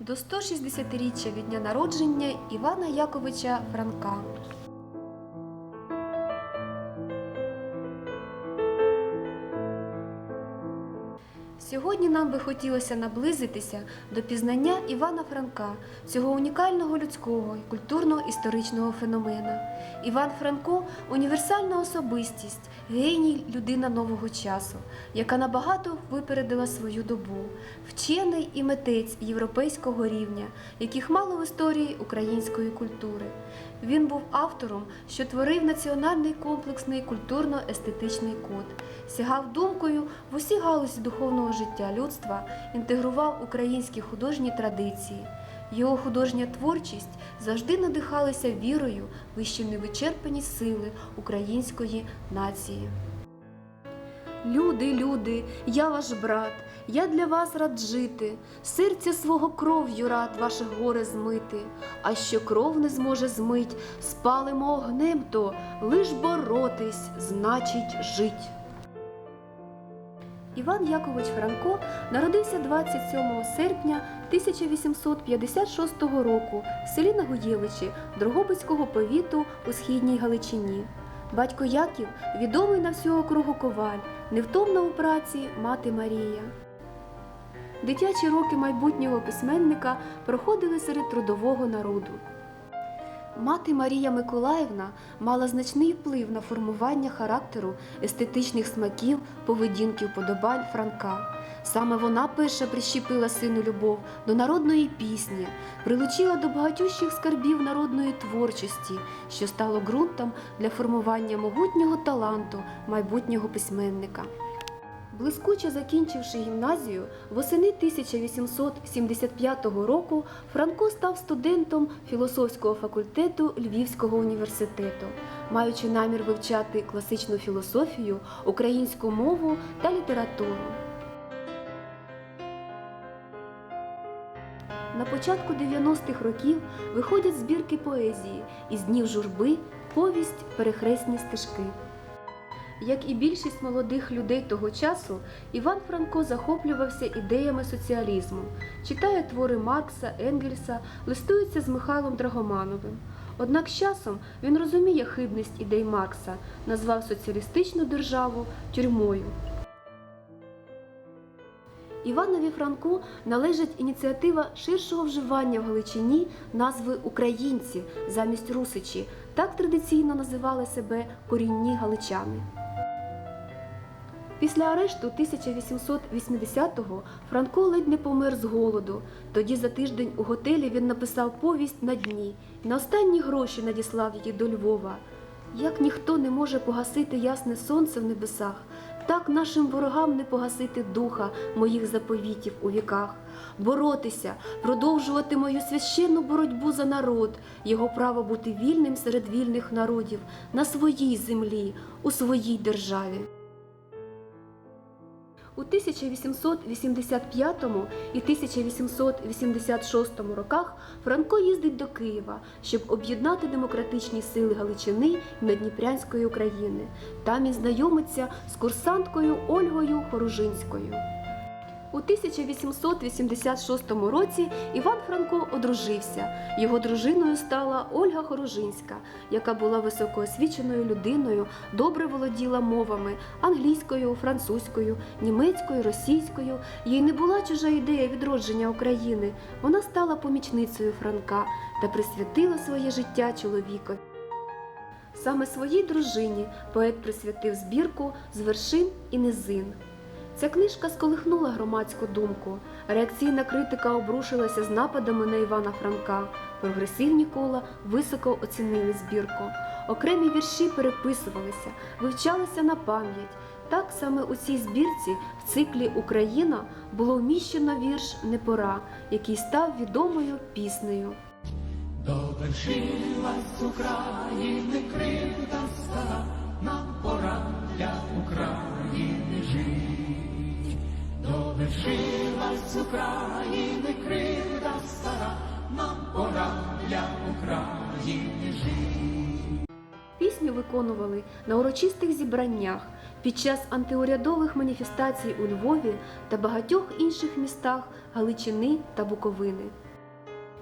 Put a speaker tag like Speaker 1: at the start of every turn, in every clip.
Speaker 1: до 160-річчя від дня народження Івана Яковича Франка. Сьогодні нам би хотілося наблизитися до пізнання Івана Франка, цього унікального людського і культурно-історичного феномена. Іван Франко універсальна особистість, геній людина нового часу, яка набагато випередила свою добу, вчений і митець європейського рівня, яких мало в історії української культури. Він був автором, що творив національний комплексний культурно-естетичний код, сягав думкою в усі галузі духовного життя людства, інтегрував українські художні традиції. Його художня творчість завжди надихалася вірою в іще невичерпані сили української нації. Люди, люди, я ваш брат, я для вас рад жити, серця свого кров'ю рад ваше горе змити, а що кров не зможе змить, спалимо огнем то, лиш боротись, значить жить. Іван Якович Франко народився 27 серпня 1856 року в селі Нагуєвичі Дрогобицького повіту у східній Галичині. Батько Яків відомий на всю округу коваль, невтомна у праці мати Марія. Дитячі роки майбутнього письменника проходили серед трудового народу. Мати Марія Миколаївна мала значний вплив на формування характеру, естетичних смаків, поведінки вподобань Франка. Саме вона перша прищепила сину любов до народної пісні, прилучила до багатющих скарбів народної творчості, що стало ґрунтом для формування могутнього таланту майбутнього письменника. Блискуче закінчивши гімназію, восени 1875 року Франко став студентом філософського факультету Львівського університету, маючи намір вивчати класичну філософію, українську мову та літературу. На початку 90-х років виходять збірки поезії із днів журби, повість, перехресні стежки. Як і більшість молодих людей того часу, Іван Франко захоплювався ідеями соціалізму, читає твори Маркса, Енгельса, листується з Михайлом Драгомановим. Однак з часом він розуміє хибність ідей Маркса, назвав соціалістичну державу тюрмою. Іванові Франку належить ініціатива ширшого вживання в Галичині назви українці замість русичі. Так традиційно називали себе корінні галичани. Після арешту 1880-го Франко ледь не помер з голоду. Тоді за тиждень у готелі він написав повість на дні на останні гроші надіслав її до Львова. Як ніхто не може погасити ясне сонце в небесах, так нашим ворогам не погасити духа моїх заповітів у віках, боротися, продовжувати мою священну боротьбу за народ, його право бути вільним серед вільних народів на своїй землі, у своїй державі. У 1885 і 1886 роках Франко їздить до Києва, щоб об'єднати демократичні сили Галичини і Надніпрянської України. Там він знайомиться з курсанткою Ольгою Хоружинською. У 1886 році Іван Франко одружився. Його дружиною стала Ольга Хоружинська, яка була високоосвіченою людиною, добре володіла мовами англійською, французькою, німецькою, російською. Їй не була чужа ідея відродження України. Вона стала помічницею Франка та присвятила своє життя чоловікові. Саме своїй дружині поет присвятив збірку з вершин і низин. Ця книжка сколихнула громадську думку. Реакційна критика обрушилася з нападами на Івана Франка. Прогресивні кола високо оцінили збірку. Окремі вірші переписувалися, вивчалися на пам'ять. Так саме у цій збірці в циклі Україна було вміщено вірш Не пора, який став відомою піснею.
Speaker 2: Довершилась України кривда стара, нам пора Довершилась України кривда стара, нам пора для України жити.
Speaker 1: Пісню виконували на урочистих зібраннях під час антиурядових маніфестацій у Львові та багатьох інших містах Галичини та Буковини.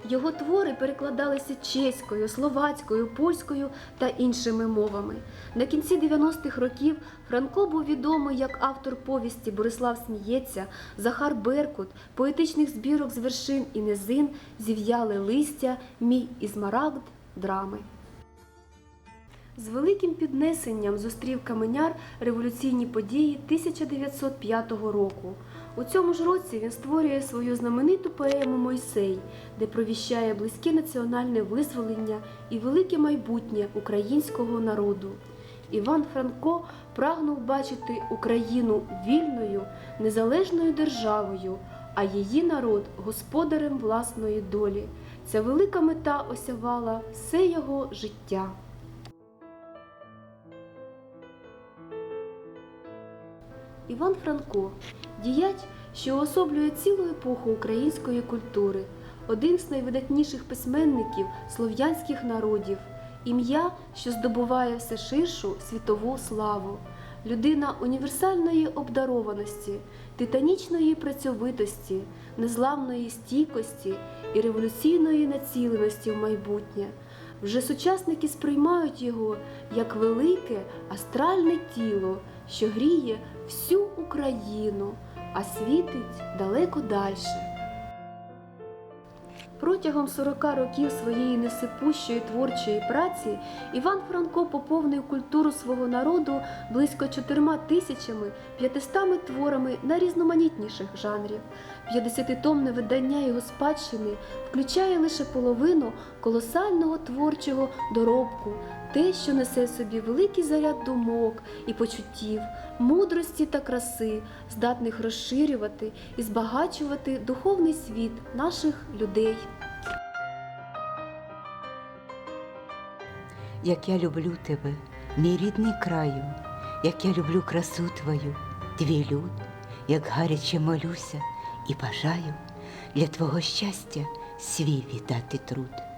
Speaker 1: Його твори перекладалися чеською, словацькою, польською та іншими мовами. На кінці 90-х років Франко був відомий як автор повісті Борислав Сміється, Захар Беркут, поетичних збірок з вершин і низин, зів'яле листя, мій і змарагд, драми. З великим піднесенням зустрів каменяр революційні події 1905 року. У цьому ж році він створює свою знамениту поему Мойсей, де провіщає близьке національне визволення і велике майбутнє українського народу. Іван Франко прагнув бачити Україну вільною, незалежною державою, а її народ господарем власної долі. Ця велика мета осявала все його життя. Іван Франко діяч, що уособлює цілу епоху української культури, один з найвидатніших письменників слов'янських народів, ім'я, що здобуває все ширшу світову славу, людина універсальної обдарованості, титанічної працьовитості, незламної стійкості і революційної націленості в майбутнє. Вже сучасники сприймають його як велике астральне тіло, що гріє всю Україну, а світить далеко дальше. Протягом 40 років своєї несипущої творчої праці Іван Франко поповнив культуру свого народу близько 4 тисячами 500 творами найрізноманітніших жанрів. 50-томне видання його спадщини включає лише половину колосального творчого доробку, те, що несе собі великий заряд думок і почуттів, мудрості та краси, здатних розширювати і збагачувати духовний світ наших людей.
Speaker 3: як я люблю тебе, мій рідний краю, як я люблю красу твою, твій люд, як гаряче молюся і бажаю для твого щастя свій віддати труд.